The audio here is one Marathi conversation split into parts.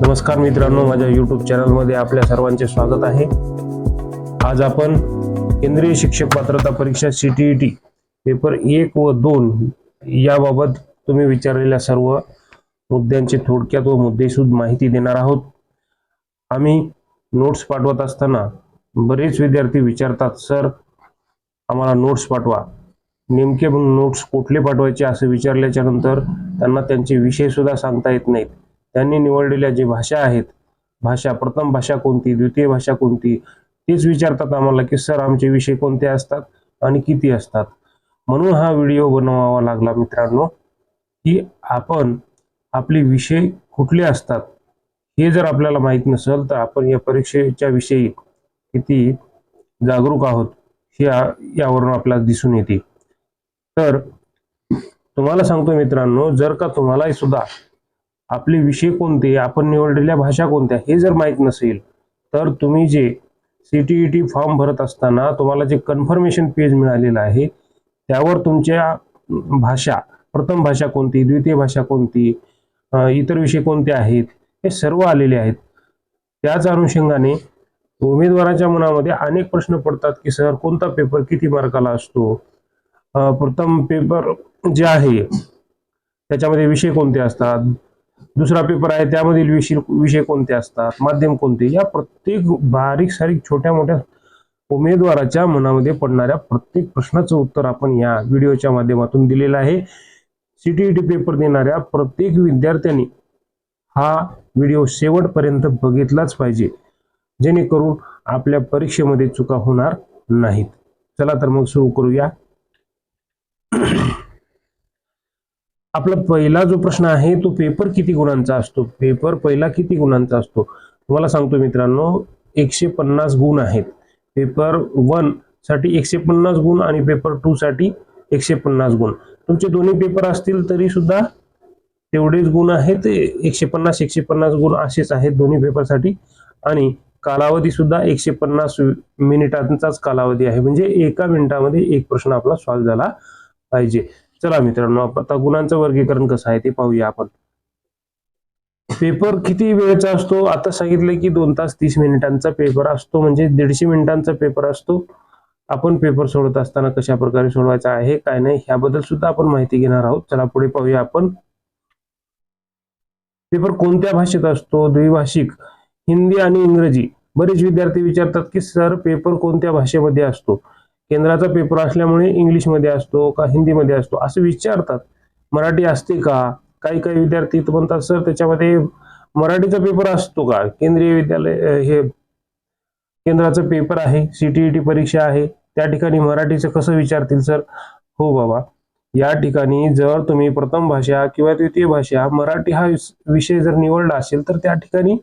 नमस्कार मित्रांनो माझ्या यूट्यूब चॅनलमध्ये आपल्या सर्वांचे स्वागत आहे. आज आपण केंद्रीय शिक्षक पात्रता परीक्षा C T E T paper एक व दोन याबाबत तुम्ही विचारलेल्या सर्व मुद्द्यांची थोडक्यात व मुद्देसूद माहिती देणार आहोत. आम्ही नोट्स पाठवत असताना बरेच विद्यार्थी विचारतात सर आम्हाला नोट्स पाठवा. नेमके मग नोट्स कुठले पाठवायचे? असं विचारल्याच्या नंतर त्यांना त्यांचे विषय सुद्धा सांगता येत नाहीत. त्यांनी निवडलेल्या जे भाषा आहेत भाषा प्रथम भाषा कोणती द्वितीय भाषा कोणती तेच विचारतात आम्हाला की सर आमचे विषय कोणते असतात आणि किती असतात? म्हणून हा व्हिडिओ बनवावा लागला मित्रांनो की आपण आपले विषय कुठले असतात हे जर आपल्याला माहीत नसेल तर आपण या परीक्षेच्या विषयी किती जागरूक आहोत हे यावरून आपल्याला दिसून येते. तर तुम्हाला सांगतो मित्रांनो जर का तुम्हालाही सुद्धा आपले विषय कोणते आपण निवडलेल्या भाषा कोणत्या हे जर माहीत नसेल तर तुम्ही जे C T E T form भरत असताना तुम्हाला जे कन्फर्मेशन पेज मिळालेलं आहे त्यावर तुमच्या भाषा प्रथम भाषा कोणती द्वितीय भाषा कोणती इतर विषय कोणते आहेत हे सर्व आलेले आहेत. त्याच अनुषंगाने उमेदवाराच्या मनामध्ये अनेक प्रश्न पडतात की सर कोणता पेपर किती मार्काला असतो? प्रथम पेपर जे आहे त्याच्यामध्ये विषय कोणते असतात? दुसरा पेपर आहे त्यामधील विषय विषय कोणते असतात माध्यम कोणते? या प्रत्येक बारीक सारीक छोट्या मोठ्या उमेदवाराच्या मनामध्ये पडणाऱ्या प्रत्येक प्रश्नाचं उत्तर आपण या व्हिडिओच्या माध्यमातून दिलेलं आहे. सीटीईटी पेपर देणाऱ्या प्रत्येक विद्यार्थ्यांनी हा व्हिडिओ शेवटपर्यंत बघितलाच पाहिजे जेणेकरून आपल्या परीक्षेमध्ये चुका होणार नाहीत. चला तर मग सुरू करूया. आपला पहिला जो प्रश्न आहे तो पेपर किती गुणांचा असतो? पेपर पहिला किती गुणांचा असतो? तुम्हाला सांगतो मित्रांनो एकशे पन्नास गुण आहेत. पेपर वनसाठी एकशे पन्नास गुण आणि पेपर टू साठी एकशे पन्नास गुण. तुमचे दोन्ही पेपर असतील तरी सुद्धा तेवढेच गुण आहेत. एकशे पन्नास एकशे पन्नास गुण असेच आहेत दोन्ही पेपरसाठी आणि कालावधी सुद्धा एकशे पन्नास मिनिटांचाच कालावधी आहे. म्हणजे एका मिनिटामध्ये एक प्रश्न आपला सॉल्व्ह झाला पाहिजे. चला मित्रांनो आता गुणांचं वर्गीकरण कसं आहे ते पाहूया आपण. पेपर किती वेळेचा असतो? आता सांगितलं की दोन तास तीस मिनिटांचा पेपर असतो म्हणजे दीडशे मिनिटांचा पेपर असतो. आपण पेपर सोडत असताना कशा प्रकारे सोडवायचा आहे काय नाही ह्याबद्दल सुद्धा आपण माहिती घेणार आहोत. चला पुढे पाहूया आपण. पेपर कोणत्या भाषेत असतो? द्विभाषिक हिंदी आणि इंग्रजी. बरेच विद्यार्थी विचारतात की सर पेपर कोणत्या भाषेमध्ये असतो? केंद्राचा पेपर असल्यामुळे इंग्लिशमध्ये असतो का हिंदीमध्ये असतो असं विचारतात. मराठी असते का? काही काही विद्यार्थी म्हणतात सर त्याच्यामध्ये मराठीचा पेपर असतो का? केंद्रीय विद्यालय हे केंद्राचा पेपर आहे सीटीईटी परीक्षा आहे त्या ठिकाणी मराठीचं कसं विचारतील सर? हो बाबा. या ठिकाणी जर तुम्ही प्रथम भाषा किंवा द्वितीय भाषा मराठी हा विषय जर निवडला असेल तर त्या ठिकाणी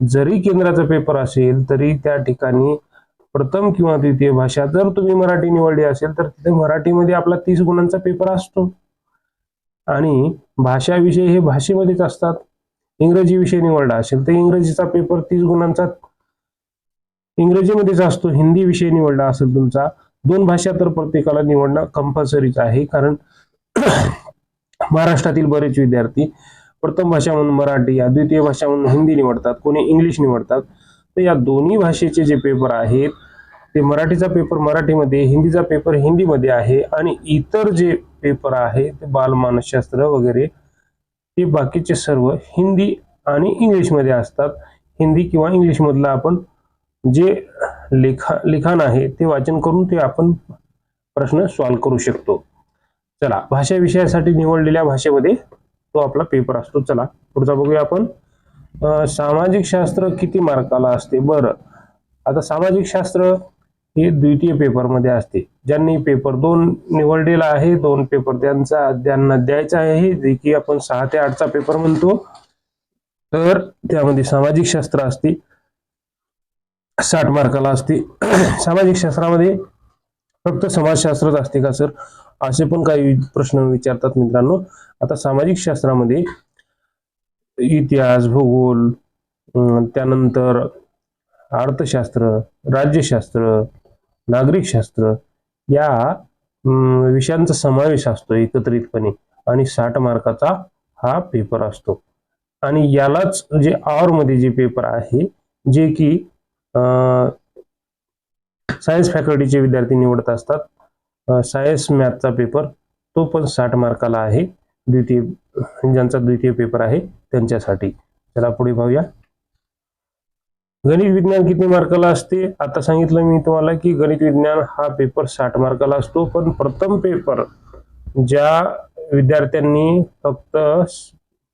जरी केंद्राचा पेपर असेल तरी त्या ठिकाणी प्रथम किंवा द्वितीय भाषा. जर तुम्ही मराठी निवडली असेल तर तिथे मराठीमध्ये आपला तीस गुणांचा पेपर असतो. आणि भाषा विषय हे भाषेमध्येच असतात. इंग्रजी विषय निवडला असेल तर इंग्रजीचा पेपर तीस गुणांचा इंग्रजीमध्येच असतो. हिंदी विषय निवडला असेल तुमचा दोन भाषा तर प्रत्येकाला निवडणं कंपल्सरीच आहे. कारण महाराष्ट्रातील बरेच विद्यार्थी प्रथम भाषा म्हणून मराठी या द्वितीय भाषा म्हणून हिंदी निवडतात कोणी इंग्लिश निवडतात. तर या दोन्ही भाषेचे जे पेपर आहेत ते मराठीचा पेपर मराठीमध्ये हिंदीचा पेपर हिंदीमध्ये आहे आणि इतर जे पेपर आहे ते बालमानसशास्त्र वगैरे ते बाकीचे सर्व हिंदी आणि इंग्लिशमध्ये असतात. हिंदी किंवा इंग्लिशमधलं आपण जे लेखा लिखाण आहे ते वाचन करून ते आपण प्रश्न सॉल्व करू शकतो. चला भाषा विषयासाठी निवडलेल्या भाषेमध्ये तो आपला पेपर असतो. चला पुढचा बघूया आपण. सामाजिक शास्त्र किती मार्काला असते? बरं आता सामाजिक शास्त्र हे द्वितीय पेपरमध्ये असते. ज्यांनी पेपर दोन निवडलेला आहे दोन पेपर त्यांचा त्यांना द्यायचा आहे जे की आपण सहा ते आठचा पेपर म्हणतो. तर त्यामध्ये सामाजिक शास्त्र असते. साठ मार्काला असते. सामाजिक शास्त्रामध्ये फक्त समाजशास्त्रच असते का सर? असे पण काही प्रश्न विचारतात मित्रांनो. आता सामाजिक शास्त्रामध्ये इतिहास भूगोल त्यानंतर अर्थशास्त्र राज्यशास्त्र नागरिक शास्त्र या विषयांचा समावेश असतो एकत्रितपणे आणि साठ मार्काचा हा पेपर असतो. आणि यालाच जे आवर मध्ये जे पेपर आहे जे की सायन्स फॅकल्टीचे विद्यार्थी निवडत असतात सायन्स मॅथचा पेपर तो पण साठ मार्काला आहे. द्वितीय ज्यांचा द्वितीय पेपर आहे त्यांच्यासाठी. चला पुढे पाहूया. गणित विज्ञान किती मार्काला असते? आता सांगितलं मी तुम्हाला की गणित विज्ञान हा पेपर साठ मार्काला असतो पण प्रथम पेपर ज्या विद्यार्थ्यांनी फक्त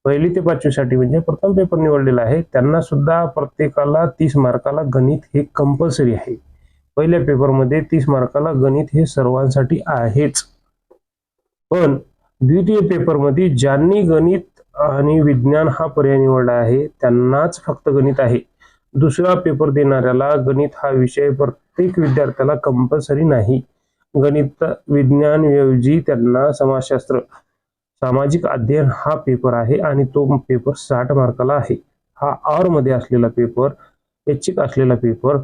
पहिली ते पाचवीसाठी म्हणजे प्रथम पेपर निवडलेला आहे त्यांना सुद्धा प्रत्येकाला तीस मार्काला गणित हे कंपल्सरी आहे. पहिल्या पेपरमध्ये तीस मार्काला गणित हे सर्वांसाठी आहेच. पण द्वितीय पेपरमध्ये ज्यांनी गणित आणि विज्ञान हा पर्याय निवडला आहे त्यांनाच फक्त गणित आहे. दुसरा पेपर देणाऱ्याला गणित हा विषय प्रत्येक विद्यार्थ्याला कंपल्सरी नाही. गणित विज्ञान ऐवजी त्यांना समाजशास्त्र सामाजिक अध्ययन हा पेपर आहे आणि तो पेपर साठ मार्काला आहे. हा आरमध्ये असलेला पेपर ऐच्छिक असलेला पेपर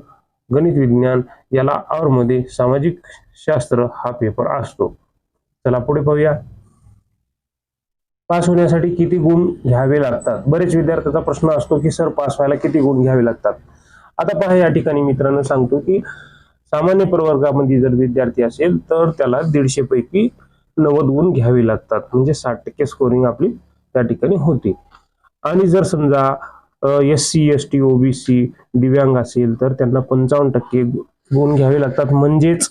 गणित विज्ञान याला आरमध्ये सामाजिक शास्त्र हा पेपर असतो. चला पुढे पाहूया. पास होण्यासाठी किती गुण घ्यावे लागतात? बरेच विद्यार्थ्याचा प्रश्न असतो की सर पास व्हायला किती गुण घ्यावे लागतात? आता पहा या ठिकाणी मित्रांनो सांगतो की सामान्य प्रवर्गामध्ये जर विद्यार्थी असेल तर त्याला दीडशे पैकी नव्वद गुण घ्यावे लागतात. म्हणजे साठ टक्के स्कोरिंग आपली त्या ठिकाणी होते. आणि जर समजा S C S T OBC दिव्यांग असेल तर त्यांना पंचावन्न टक्के गुण घ्यावे लागतात. म्हणजेच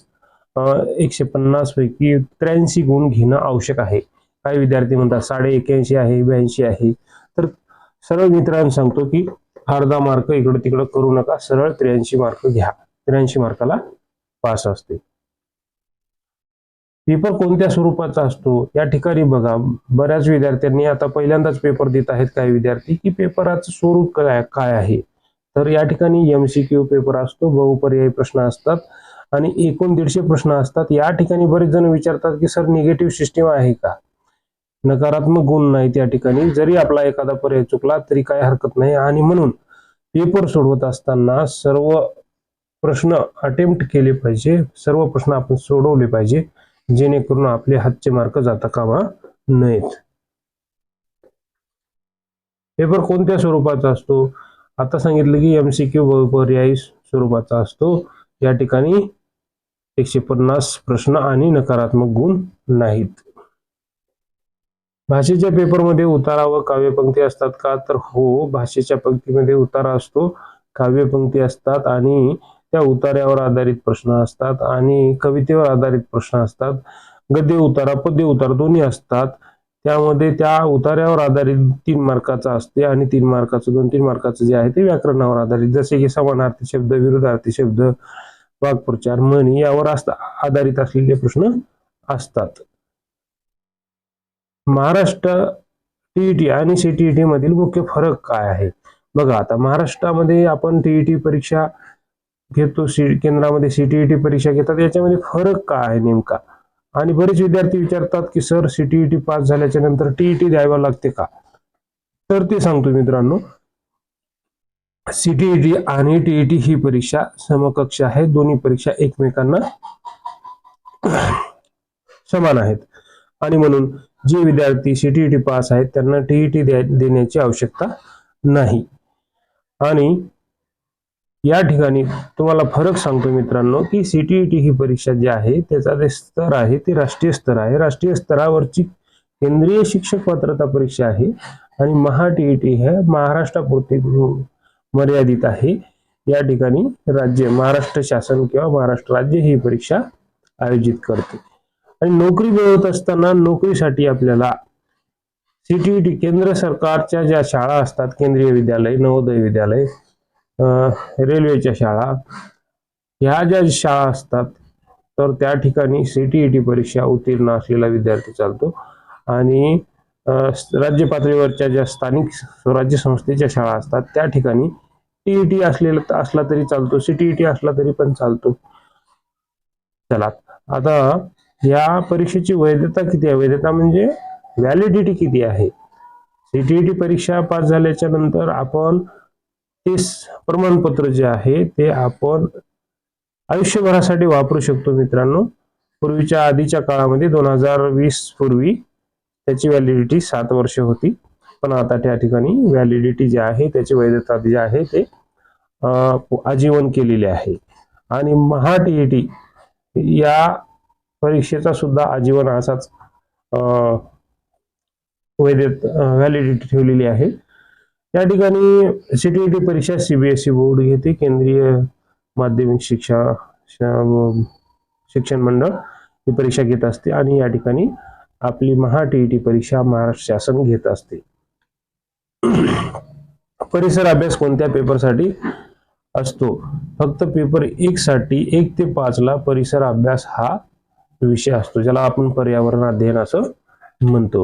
एकशे पन्नास पैकी त्र्याऐंशी गुण घेणं आवश्यक आहे. काही विद्यार्थी म्हणतात साडे एक्याऐंशी आहे ब्याऐंशी आहे. तर सरळ मित्रांनो सांगतो की अर्धा मार्क इकडं तिकडं करू नका सरळ त्र्याऐंशी मार्क घ्या. त्र्याऐंशी मार्काला पास असते. पेपर कोणत्या स्वरूपाचा असतो? या ठिकाणी बघा बऱ्याच विद्यार्थ्यांनी आता पहिल्यांदाच पेपर देत आहेत काही विद्यार्थी की पेपराचं स्वरूप काय काय आहे? तर या ठिकाणी एमसीक्यू पेपर असतो बहुपर्यायी प्रश्न असतात आणि एकूण दीडशे प्रश्न असतात. या ठिकाणी बरेच जण विचारतात की सर निगेटिव्ह सिस्टीम आहे का? नकारात्मक गुण नाही त्या ठिकाणी. जरी आपला एखादा पर्याय चुकला तरी काय हरकत नाही. आणि म्हणून पेपर सोडवत असताना सर्व प्रश्न अटेम्प्ट केले पाहिजे. सर्व प्रश्न आपण सोडवले पाहिजे. जेणेकरून आपले हातचे मार्क जाता कामा नयेत. पेपर कोणत्या स्वरूपाचा असतो? आता सांगितलं की एमसीक्यू पर्यायी स्वरूपाचा असतो. या ठिकाणी एकशे पन्नास प्रश्न आणि नकारात्मक गुण नाहीत. भाषेच्या पेपरमध्ये उतारा व काव्यपंक्ती असतात का? तर हो भाषेच्या पंक्तीमध्ये उतारा असतो काव्यपंक्ती असतात आणि त्या उतार्यावर आधारित प्रश्न असतात आणि कवितेवर आधारित प्रश्न असतात. गद्य उतारा पद्य उतार दोन्ही असतात. त्यामध्ये त्या उतार्यावर आधारित तीन मार्काचा असते आणि तीन मार्काचं दोन तीन मार्काचं जे आहे ते व्याकरणावर आधारित. जसे की समानार्थी शब्द विरुद्धार्थी शब्द वाक्प्रचार म्हणी यावर आधारित असलेले प्रश्न असतात. महाराष्ट्र टीईटी आणि सीटीईटी मधील मुख्य फरक काय आहे? बघा आता महाराष्ट्रामध्ये आपण टीईटी परीक्षा घेतो सी केंद्रामध्ये सीटीईटी परीक्षा घेतात याच्यामध्ये फरक काय आहे नेमका? आणि बरेच विद्यार्थी विचारतात की सर सीटीईटी पास झाल्याच्यानंतर टीईटी द्यावं लागते का? तर ते सांगतो मित्रांनो सीटीईटी आणि टीईटी ही परीक्षा समकक्ष आहे दोन्ही परीक्षा एकमेकांना समान आहेत. आणि म्हणून जे विद्यार्थी सीटीईटी पास आहेत त्यांना टीईटी देण्याची आवश्यकता नाही. आणि या ठिकाणी तुम्हाला फरक सांगतो मित्रांनो की सीटीईटी ही परीक्षा जी आहे त्याचा जे स्तर आहे ते राष्ट्रीय स्तर आहे. राष्ट्रीय स्तरावरची केंद्रीय शिक्षक पात्रता परीक्षा आहे आणि महा टीईटी हे महाराष्ट्रापुरती मर्यादित आहे. या ठिकाणी राज्य महाराष्ट्र शासन किंवा महाराष्ट्र राज्य ही परीक्षा आयोजित करते. आणि नोकरी मिळवत असताना नोकरीसाठी आपल्याला सीटीईटी केंद्र सरकारच्या ज्या शाळा असतात केंद्रीय विद्यालय नवोदय विद्यालय रेल्वेच्या शाळा ह्या ज्या शाळा असतात तर त्या ठिकाणी सीटीईटी परीक्षा उत्तीर्ण असलेला विद्यार्थी चालतो. आणि राज्य पातळीवरच्या ज्या स्थानिक स्वराज्य संस्थेच्या शाळा असतात त्या ठिकाणी टीईटी असलेला असला तरी चालतो सीटीईटी असला तरी पण चालतो. चला आता या परीक्षेची वैधता किती आहे? वैधता म्हणजे व्हॅलिडिटी किती आहे? सीटीईटी परीक्षा पास झाल्याच्यानंतर आपण ते प्रमाणपत्र जे आहे ते आपण आयुष्यभरासाठी वापरू शकतो मित्रांनो. पूर्वीच्या आधीच्या काळामध्ये दोन हजार वीस पूर्वी त्याची व्हॅलिडिटी सात वर्ष होती. पण आता त्या ठिकाणी व्हॅलिडिटी जी आहे त्याची वैधता जी आहे ते आजीवन केलेली आहे. आणि महा टी या परीक्षेचा सुद्धा आजीवन असाच अं, वैध व्हॅलिडिटी ठेवलेली आहे. या ठिकाणी सीटीईटी परीक्षा सीबीएसई बोर्ड घेते केंद्रीय माध्यमिक शिक्षा शिक्षण मंडळ ही परीक्षा घेत असते आणि या ठिकाणी आपली महा टीईटी परीक्षा महाराष्ट्र शासन घेत असते. परिसर अभ्यास कोणत्या पेपरसाठी असतो? फक्त पेपर एक साठी एक ते पाच ला परिसर अभ्यास हा विषय असतो ज्याला आपण पर्यावरण अध्ययन असं म्हणतो.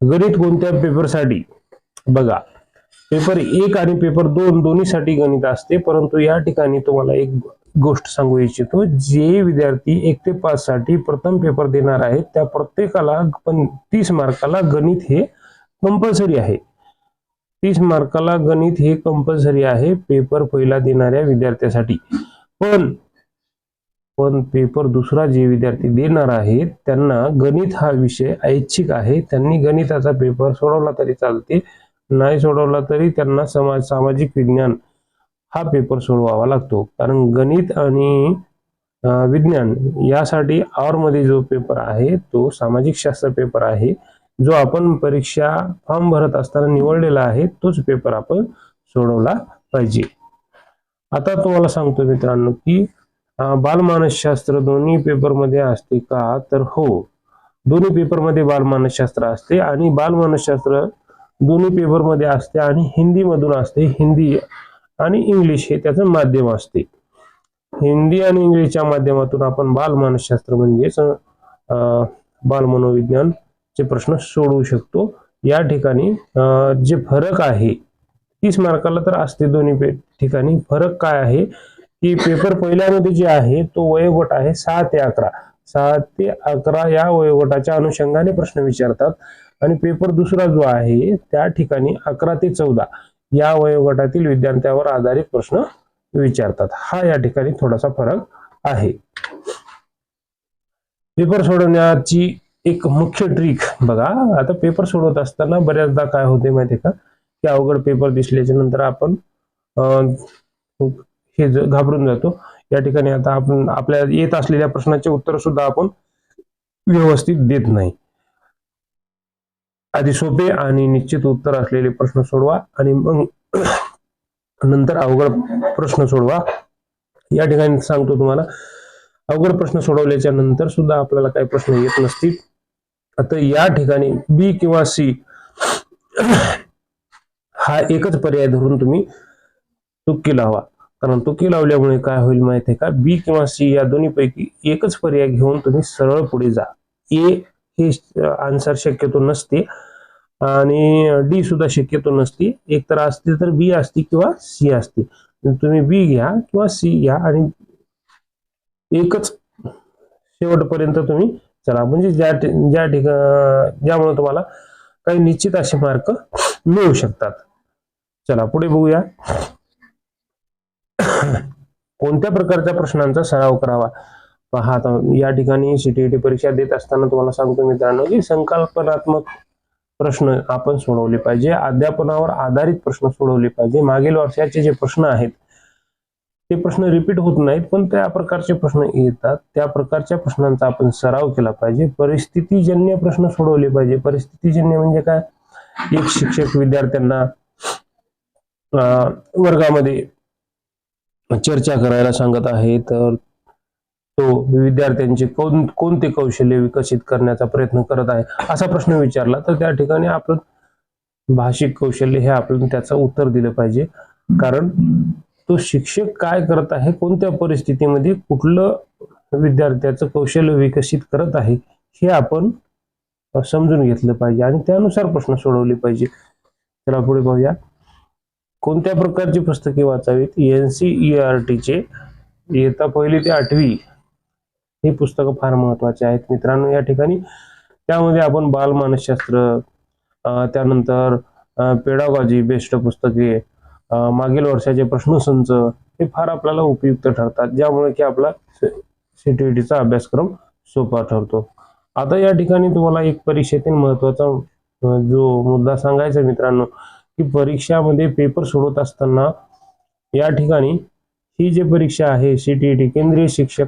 गणित कोणत्या पेपरसाठी? बघा पेपर एक आणि पेपर दोन दोन्हीसाठी गणित असते परंतु या ठिकाणी तुम्हाला एक गोष्ट सांगू इच्छितो जे विद्यार्थी एक ते पाच साठी प्रथम पेपर देणार आहेत त्या प्रत्येकाला पण तीस मार्काला गणित हे कंपल्सरी आहे. तीस मार्काला गणित हे कंपल्सरी आहे पेपर पहिला देणाऱ्या विद्यार्थ्यासाठी. पण पण पेपर दुसरा जे विद्यार्थी देणार आहेत त्यांना गणित हा विषय ऐच्छिक आहे. त्यांनी गणिताचा पेपर सोडवला तरी चालते. नाही सोडवला तरी त्यांना समाज सामाजिक विज्ञान हा पेपर सोडवावा लागतो. कारण गणित आणि विज्ञान यासाठी आवरमध्ये जो पेपर आहे तो सामाजिक शास्त्र पेपर आहे. जो आपण परीक्षा फॉर्म भरत असताना निवडलेला आहे तोच पेपर आपण सोडवला पाहिजे. आता तुम्हाला सांगतो मित्रांनो की बालमानसशास्त्र दोन्ही पेपरमध्ये असते का? तर हो. दोन्ही पेपरमध्ये बालमानसशास्त्र असते आणि बालमानसशास्त्र दोन्ही पेपरमध्ये असते आणि हिंदीमधून असते. हिंदी आणि इंग्लिश हे त्याचं माध्यम असते. हिंदी आणि इंग्लिशच्या माध्यमातून आपण बालमानसशास्त्र म्हणजेच अं, बालमनोविज्ञान चे प्रश्न सोडवू शकतो. या ठिकाणी जे फरक आहे तीस मार्काला तर असते दोन्ही ठिकाणी. फरक काय आहे? की पेपर पहिल्यामध्ये जे आहे तो वयोगट आहे सहा ते अकरा. सहा ते अकरा या वयोगटाच्या अनुषंगाने प्रश्न विचारतात. आणि पेपर दुसरा जो आहे त्या ठिकाणी अकरा ते चौदा या वयोगटातील विद्यार्थ्यावर आधारित प्रश्न विचारतात. हा या ठिकाणी थोडासा फरक आहे. पेपर सोडवण्याची एक मुख्य ट्रिक बघा. आता पेपर सोडवत असताना बऱ्याचदा काय होते माहितीये का? की अवघड पेपर दिसल्याच्या नंतर आपण हे घाबरून जातो. या ठिकाणी आता आपण आपल्या येत असलेल्या प्रश्नाचे उत्तर सुद्धा आपण व्यवस्थित देत नाही. आधी सोपे आणि निश्चित उत्तर असलेले प्रश्न सोडवा आणि मग नंतर अवघड प्रश्न सोडवा. या ठिकाणी सांगतो तुम्हाला अवघड प्रश्न सोडवल्याच्या नंतर सुद्धा आपल्याला काही प्रश्न येत नसतील. आता या ठिकाणी बी किंवा सी हा एकच पर्याय धरून तुम्ही तुक्की लावा कारण तुकी लावल्यामुळे काय होईल माहिती आहे का? बी किंवा सी या दोन्ही पैकी एकच पर्याय घेऊन तुम्ही सरळ पुढे जा. ए हे आन्सर शक्यतो नसते आणि डी सुद्धा शक्यतो नसते. एक तर असते तर बी असते किंवा सी असते. तुम्ही बी घ्या किंवा सी घ्या आणि एकच शेवटपर्यंत तुम्ही चला. म्हणजे ज्या ज्या ठिकाण ज्यामुळे तुम्हाला काही निश्चित असे मार्क मिळू शकतात. चला पुढे बघूया. कोणत्या प्रकारच्या प्रश्नांचा सराव करावा? पहा आता या ठिकाणी सीटीईटी परीक्षा देत असताना तुम्हाला सांगतो मित्रांनो की संकल्पनात्मक प्रश्न आपण सोडवले पाहिजे अध्यापनावर आधारित प्रश्न सोडवले पाहिजे. मागील वर्षाचे जे प्रश्न आहेत ते प्रश्न रिपीट होत नाहीत पण त्या प्रकारचे प्रश्न येतात. त्या प्रकारच्या प्रश्नांचा आपण सराव केला पाहिजे. परिस्थितीजन्य प्रश्न सोडवले पाहिजे. परिस्थितीजन्य म्हणजे काय? एक शिक्षक विद्यार्थ्यांना अं, वर्गामध्ये चर्चा करायला सांगत आहे तर तो विद्यार्थ्यांचे कोण कोणते कौशल्य विकसित करण्याचा प्रयत्न करत आहे असा प्रश्न विचारला. तर त्या ठिकाणी आपण भाषिक कौशल्य हे आपण त्याचं उत्तर दिलं पाहिजे. कारण तो शिक्षक काय करत आहे कोणत्या परिस्थितीमध्ये कुठलं विद्यार्थ्याचं कौशल्य विकसित करत आहे हे आपण समजून घेतलं पाहिजे आणि त्यानुसार प्रश्न सोडवले पाहिजे. चला पुढे पाहूया. कोणत्या प्रकारची पुस्तके वाचावीत? एन सी ई आर टीचे इयत्ता पहिली ते आठवी ही पुस्तकं फार महत्वाची आहेत. मित्रांनो या ठिकाणी त्यामध्ये आपण बालमानसशास्त्र त्यानंतर पेडागॉजी बेस्ट पुस्तके मागील वर्षाचे प्रश्नसंच हे फार आपल्याला उपयुक्त ठरतात ज्यामुळे की आपला सीटीईटीचा अभ्यासक्रम सोपा ठरतो. आता या ठिकाणी तुम्हाला एक परीक्षेतील महत्त्वाचा जो मुद्दा सांगायचा मित्रांनो की परीक्षामध्ये पेपर सोडवत असताना या ठिकाणी ही जी परीक्षा आहे सी टी टी केंद्रीय शिक्षक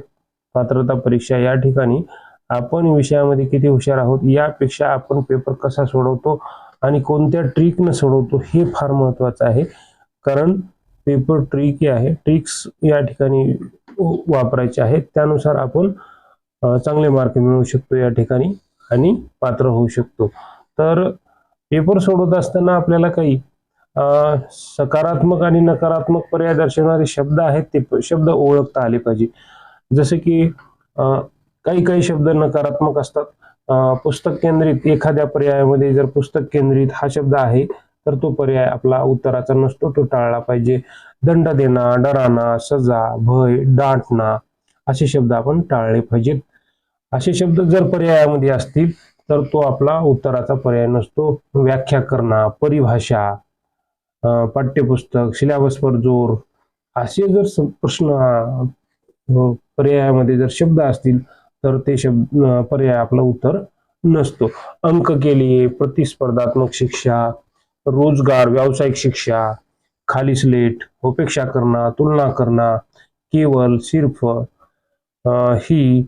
पात्रता परीक्षा या ठिकाणी आपण विषयामध्ये किती हुशार आहोत यापेक्षा आपण पेपर कसा सोडवतो आणि कोणत्या ट्रिकनं सोडवतो हे फार महत्त्वाचं आहे. कारण पेपर ट्रिकी आहे ट्रिक्स या ठिकाणी वापरायचे आहेत. त्यानुसार आपण चांगले मार्क मिळवू शकतो या ठिकाणी आणि पात्र होऊ शकतो. तर पेपर सोडवत असताना आपल्याला काही सकारात्मक आणि नकारात्मक पर्याय दर्शवणारे शब्द आहेत ते शब्द ओळखता आले पाहिजे. जसे की काही काही शब्द नकारात्मक असतात. पुस्तक केंद्रित एखाद्या पर्यायामध्ये जर पुस्तक केंद्रित हा शब्द आहे तर तो पर्याय आपला उत्तराचा नसतो तो टाळला पाहिजे. दंड देणं डराना सजा भय डांटणा असे शब्द आपण टाळले पाहिजेत. असे शब्द जर पर्यायामध्ये असतील तर तो आपला उत्तराचा पर्याय नसतो. व्याख्या करणं परिभाषा पाठ्यपुस्तक सिलेबसवर जोर असे जर प्रश्न पर्यायामध्ये जर शब्द असतील तर ते शब्द पर्याय आपलं उत्तर नसतो. अंक केली प्रतिस्पर्धात्मक शिक्षा रोजगार व्यावसायिक शिक्षा खाली स्लेट उपेक्षा करणं तुलना करणं केवळ सिर्फ ही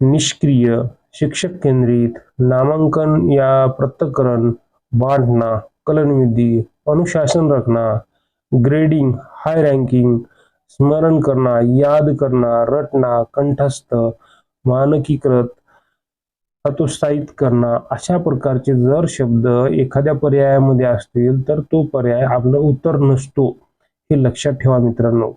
निष्क्रिय शिक्षक केंद्रित नामांकन या प्रत्यकरण बांधना कलनविधी अनुशासन रखना ग्रेडिंग हाय रँकिंग स्मरण करणा याद करणा रटना कंठस्थ मानकीकृत हतोत्साहित करणं अशा प्रकारचे जर शब्द एखाद्या पर्यायामध्ये असतील तर तो पर्याय आपलं उत्तर नसतो हे लक्षात ठेवा मित्रांनो.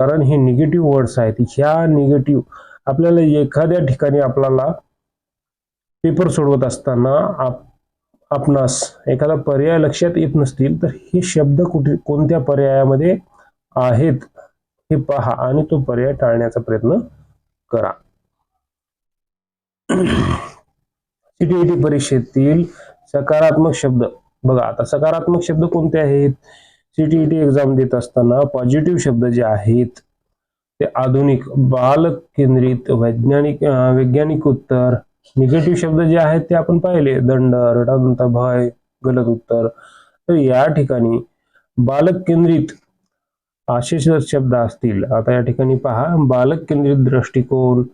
कारण हे निगेटिव्ह वर्ड्स आहेत. ह्या निगेटिव्ह आपल्याला एखाद्या ठिकाणी आपल्याला पेपर सोडवत असताना आप आपणास एखादा पर्याय लक्षात येत नसतील तर हे शब्द कुठे कोणत्या पर्यायामध्ये आहेत हे पहा आणि तो पर्याय टाळण्याचा प्रयत्न करा. सीटीईटी परीक्षेतील सकारात्मक शब्द बघा आता सकारात्मक शब्द कोणते आहेत? सीटीईटी एक्झाम देत असताना पॉझिटिव्ह शब्द जे आहेत ते आधुनिक बाल केंद्रित वैज्ञानिक वैज्ञानिक उत्तर निगेटिव्ह शब्द जे आहेत ते आपण पाहिले. दंड रडांत भय गलत उत्तर. तर या ठिकाणी बालक केंद्रित असे शब्द असतील. आता या ठिकाणी पहा. बालक केंद्रित दृष्टिकोन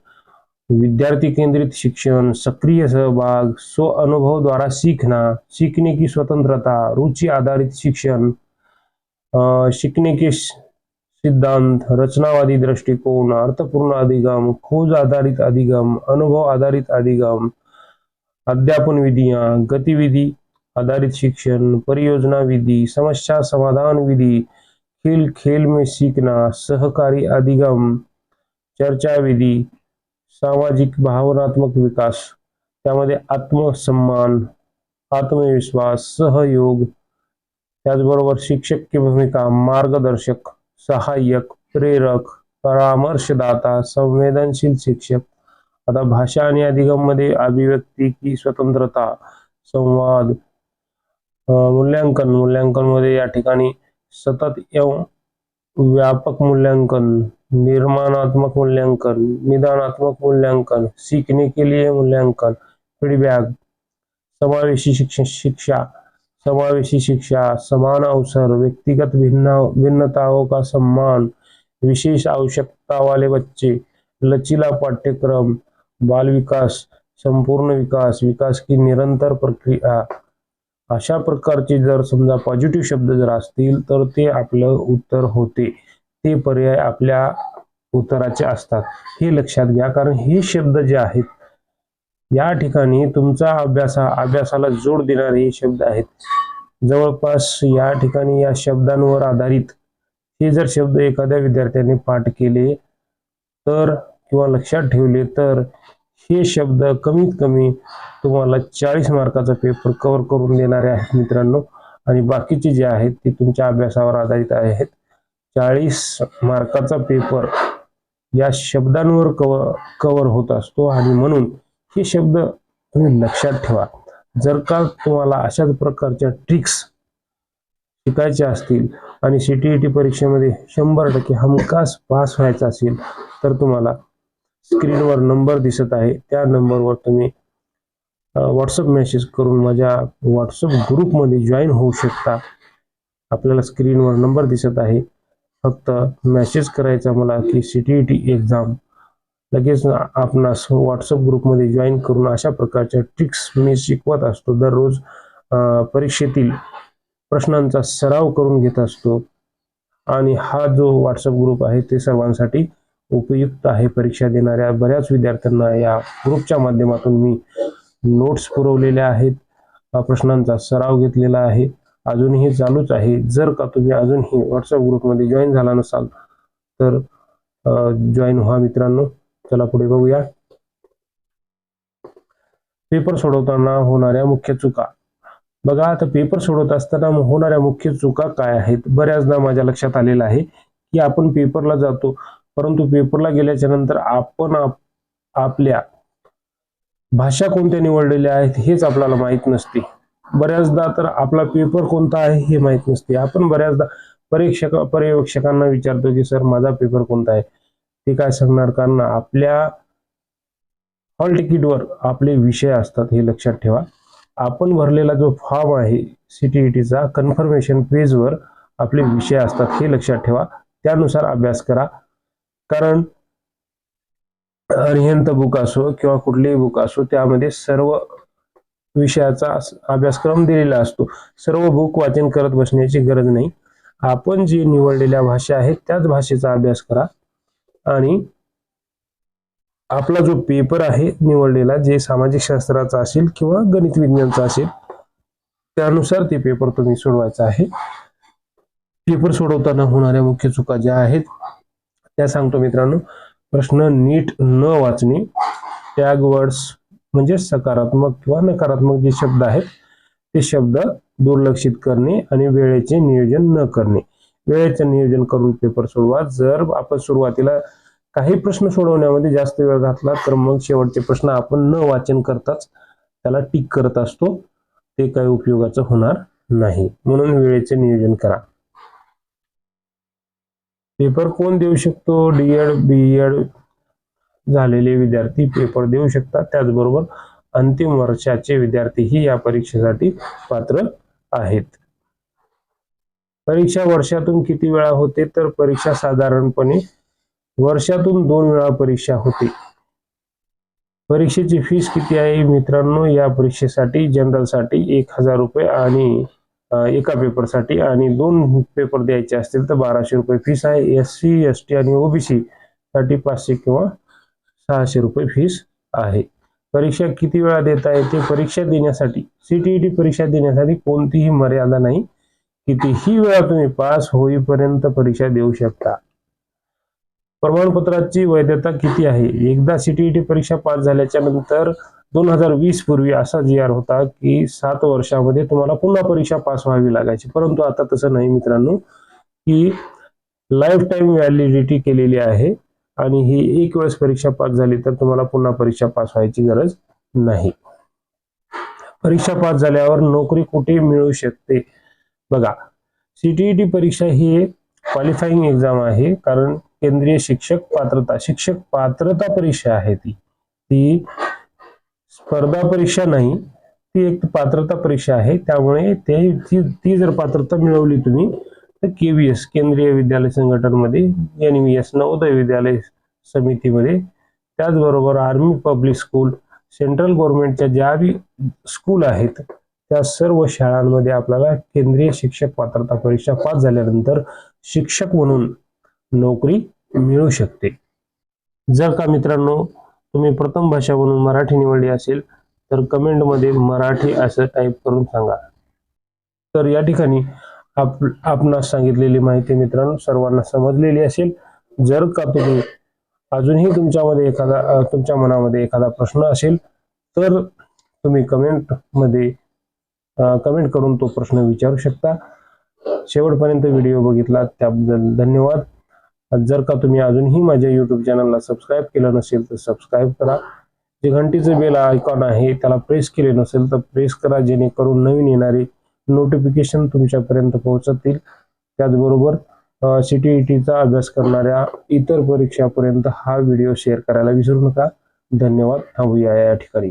विद्यार्थी केंद्रित शिक्षण सक्रिय सहभाग स्व अनुभव द्वारा सीखना सीखने की स्वतंत्रता रुचि आधारित शिक्षण अं, शिकने सिद्धांत रचनावादी दृष्टिकोन अर्थपूर्ण अधिगम खोज आधारित अधिगम अनुभव आधारित अधिगम अध्यापन विधियां गतिविधि आधारित शिक्षण परियोजना विधि समस्या समाधान विधि खेल खेल में सीखना सहकारी अधिगम चर्चा विधि सामाजिक भावनात्मक विकास त्यामध्ये आत्मसन्मान आत्मविश्वास सहयोग त्याचबरोबर शिक्षक की भूमिका मार्गदर्शक. सहाय्यक प्रेरक परामर्शदाता संवेदनशील शिक्षक. आता भाषा आणि अधिगममध्ये अभिव्यक्ती की स्वतंत्रता संवाद मूल्यांकन मूल्यांकन. मध्ये या ठिकाणी सतत एवं व्यापक मूल्यांकन निर्माणात्मक मूल्यांकन निदानात्मक मूल्यांकन सीखने के लिए मूल्यांकन फीडबॅक समावेशी शिक्षा शिक्षा समावेशी शिक्षा समान अवसर व्यक्तिगत भिन्न भिन्नताओं का सम्मान विशेष आवश्यकता वाले बच्चे लचीला पाठ्यक्रम बाल विकास संपूर्ण विकास विकास की निरंतर प्रक्रिया. अशा प्रकारचे जर समजा पॉझिटिव्ह शब्द जर असतील तर ते आपलं उत्तर होते. ते पर्याय आपल्या उत्तराचे असतात. हे लक्षात घ्या कारण हे शब्द जे आहेत या ठिकाणी तुमचा अभ्यासा अभ्यासाला जोड देणारे हे शब्द आहेत. जवळपास या ठिकाणी या शब्दांवर आधारित हे जर शब्द एखाद्या विद्यार्थ्याने पाठ केले तर किंवा लक्षात ठेवले तर हे शब्द कमीत कमी तुम्हाला चाळीस मार्काचा पेपर कव्हर करून देणारे आहेत मित्रांनो. आणि बाकीचे जे आहेत ते तुमच्या अभ्यासावर आधारित आहेत. चाळीस मार्काचा पेपर या शब्दांवर कव्हर कव्हर होत असतो आणि म्हणून हे शब्द तुम्ही लक्षात ठेवा. जर का तुम्हाला अशाच प्रकारच्या ट्रिक्स शिकायच्या असतील आणि सी टी ई टी परीक्षेमध्ये शंभर टक्के हमखास पास व्हायचा असेल तर तुम्हाला स्क्रीनवर नंबर दिसत आहे. त्या नंबरवर तुम्ही व्हॉट्सअप मेसेज करून माझ्या व्हॉट्सअप ग्रुपमध्ये जॉईन होऊ शकता. आपल्याला स्क्रीनवर नंबर दिसत आहे. फक्त मेसेज करायचा मला की C T E T exam लगेच आपणास व्हॉट्सअप ग्रुपमध्ये जॉईन करून अशा प्रकारच्या ट्रिक्स मी शिकवत असतो. दररोज परीक्षेतील प्रश्नांचा सराव करून घेत असतो. आणि हा जो व्हॉट्सअप ग्रुप आहे ते सर्वांसाठी उपयुक्त आहे. परीक्षा देणाऱ्या बऱ्याच विद्यार्थ्यांना या ग्रुपच्या माध्यमातून मी नोट्स पुरवलेल्या आहेत. प्रश्नांचा सराव घेतलेला आहे. अजूनही चालूच आहे. जर का तुम्ही अजूनही व्हॉट्सअप ग्रुपमध्ये जॉईन झाला नसाल तर जॉईन व्हा मित्रांनो. चला पुढे बघूया. पेपर सोडवताना होणाऱ्या मुख्य चुका. बघा आता पेपर सोडवत असताना होणाऱ्या मुख्य चुका काय आहेत? बऱ्याचदा माझ्या लक्षात आलेलं आहे की आपण पेपरला जातो परंतु पेपरला गेल्याच्यानंतर आपण आपल्या भाषा कोणत्या निवडलेल्या आहेत हेच आपल्याला माहीत नसते. बऱ्याचदा तर आपला पेपर कोणता आहे हे माहीत नसते. आपण बऱ्याचदा परीक्षक पर्यवेक्षकांना विचारतो की सर माझा पेपर कोणता आहे? ते काय सांगणार? कारण आपल्या हॉल तिकीटवर आपले विषय असतात हे लक्षात ठेवा. आपण भरलेला जो फॉर्म आहे सीटीईटीचा कन्फर्मेशन पेजवर आपले विषय असतात हे लक्षात ठेवा. त्यानुसार अभ्यास करा. कारण अरिहंत बुक असो किंवा कुठलेही बुक असो त्यामध्ये सर्व विषयाचा अभ्यासक्रम दिलेला असतो. सर्व बुक वाचन करत बसण्याची गरज नाही. आपण जी निवडलेल्या भाषा आहेत त्याच भाषेचा अभ्यास करा. आणि आपला जो पेपर आहे निवडलेला जे सामाजिक शास्त्राचा असेल किंवा गणित विज्ञानचा असेल त्यानुसार ते पेपर तुम्ही सोडवायचा आहे. पेपर सोडवताना होणाऱ्या मुख्य चुका ज्या आहेत त्या सांगतो मित्रांनो. प्रश्न नीट न वाचणे टॅग वर्ड्स म्हणजे सकारात्मक किंवा नकारात्मक जे शब्द आहेत ते शब्द दुर्लक्षित करणे आणि वेळेचे नियोजन न करणे. वेळेचे नियोजन करून पेपर सोडवा. जर आपण सुरुवातीला काही प्रश्न सोडवण्यामध्ये जास्त वेळ घातला तर मग शेवटचे प्रश्न आपण न वाचन करताच त्याला टिक करत असतो. ते काही उपयोगाचं होणार नाही. म्हणून वेळेचे नियोजन करा. पेपर कोण देऊ शकतो? डीएड बी एड झालेले विद्यार्थी पेपर देऊ शकतात. त्याचबरोबर अंतिम वर्षाचे विद्यार्थीही या परीक्षेसाठी पात्र आहेत. परीक्षा वर्षातून किती वेळा होते? तर परीक्षा साधारणपणे वर्षातून दोन वेळा परीक्षा होते. परीक्षेची फीस किती आहे? मित्रांनो या परीक्षेसाठी जनरलसाठी एक हजार रुपये आणि एका पेपरसाठी आणि दोन पेपर द्यायचे असतील तर बाराशे रुपये फीस आहे. एस सी एस टी आणि ओबीसी साठी पाचशे किंवा सहाशे रुपये फीस आहे. परीक्षा किती वेळा देता येते? परीक्षा देण्यासाठी सीटीईटी परीक्षा देण्यासाठी कोणतीही मर्यादा नाही. कितीही वेळा तुम्ही पास होईपर्यंत परीक्षा देऊ शकता. प्रमाणपत्राची वैधता किती आहे? एकदा सीटीईटी परीक्षा पास झाल्याच्यानंतर दोन हजार वीस पूर्वी असा जी आर होता की सात वर्षामध्ये तुम्हाला पुन्हा परीक्षा पास व्हावी लागायची. परंतु आता तसं नाही मित्रांनो की लाईफ टाईम व्हॅलिडिटी केलेली आहे आणि ही एक वेळेस परीक्षा पास झाली तर तुम्हाला पुन्हा परीक्षा पास व्हायची गरज नाही. परीक्षा पास झाल्यावर नोकरी कुठे मिळू शकते? बघा सीटीईटी परीक्षा ही एक क्वालिफाईंग एक्झाम आहे कारण केंद्रीय शिक्षक पात्रता शिक्षक पात्रता परीक्षा आहे ती. ती स्पर्धा परीक्षा नाही ती एक पात्रता परीक्षा आहे. त्यामुळे ते ती ती जर पात्रता मिळवली तुम्ही तर KVS Kendriya Vidyalaya संघटनमध्ये N V S Navodaya Vidyalaya समितीमध्ये त्याचबरोबर आर्मी पब्लिक स्कूल सेंट्रल गव्हर्नमेंटच्या ज्या बी स्कूल आहेत त्या सर्व शाळांमध्ये आपल्याला केंद्रीय शिक्षक पात्रता परीक्षा पास झाल्यानंतर शिक्षक म्हणून नोकरी मिळू शकते. जर का मित्रांनो तुम्ही प्रथम भाषा म्हणून मराठी निवडली असेल तर कमेंटमध्ये मराठी असं टाईप करून सांगा. तर या ठिकाणी आप आपणास सांगितलेली माहिती मित्रांनो सर्वांना समजलेली असेल. जर का तुम्ही अजूनही तुमच्यामध्ये एखादा तुमच्या मनामध्ये एखादा प्रश्न असेल तर तुम्ही कमेंटमध्ये कमेंट करून तो प्रश्न विचारू शकता. शेवटपर्यंत व्हिडिओ बघितला त्याबद्दल धन्यवाद. जर का तुम्ही अजूनही माझ्या यूट्यूब चॅनलला सबस्क्राईब केलं नसेल तर सबस्क्राईब करा. जे घंटीचं बेल आयकॉन आहे त्याला प्रेस केले नसेल तर प्रेस करा जेणेकरून नवीन येणारे नोटिफिकेशन तुमच्यापर्यंत पोहोचतील. त्याचबरोबर सी टी ई टीचा अभ्यास करणाऱ्या इतर परीक्षापर्यंत हा व्हिडिओ शेअर करायला विसरू नका. धन्यवाद. थांबूया या ठिकाणी.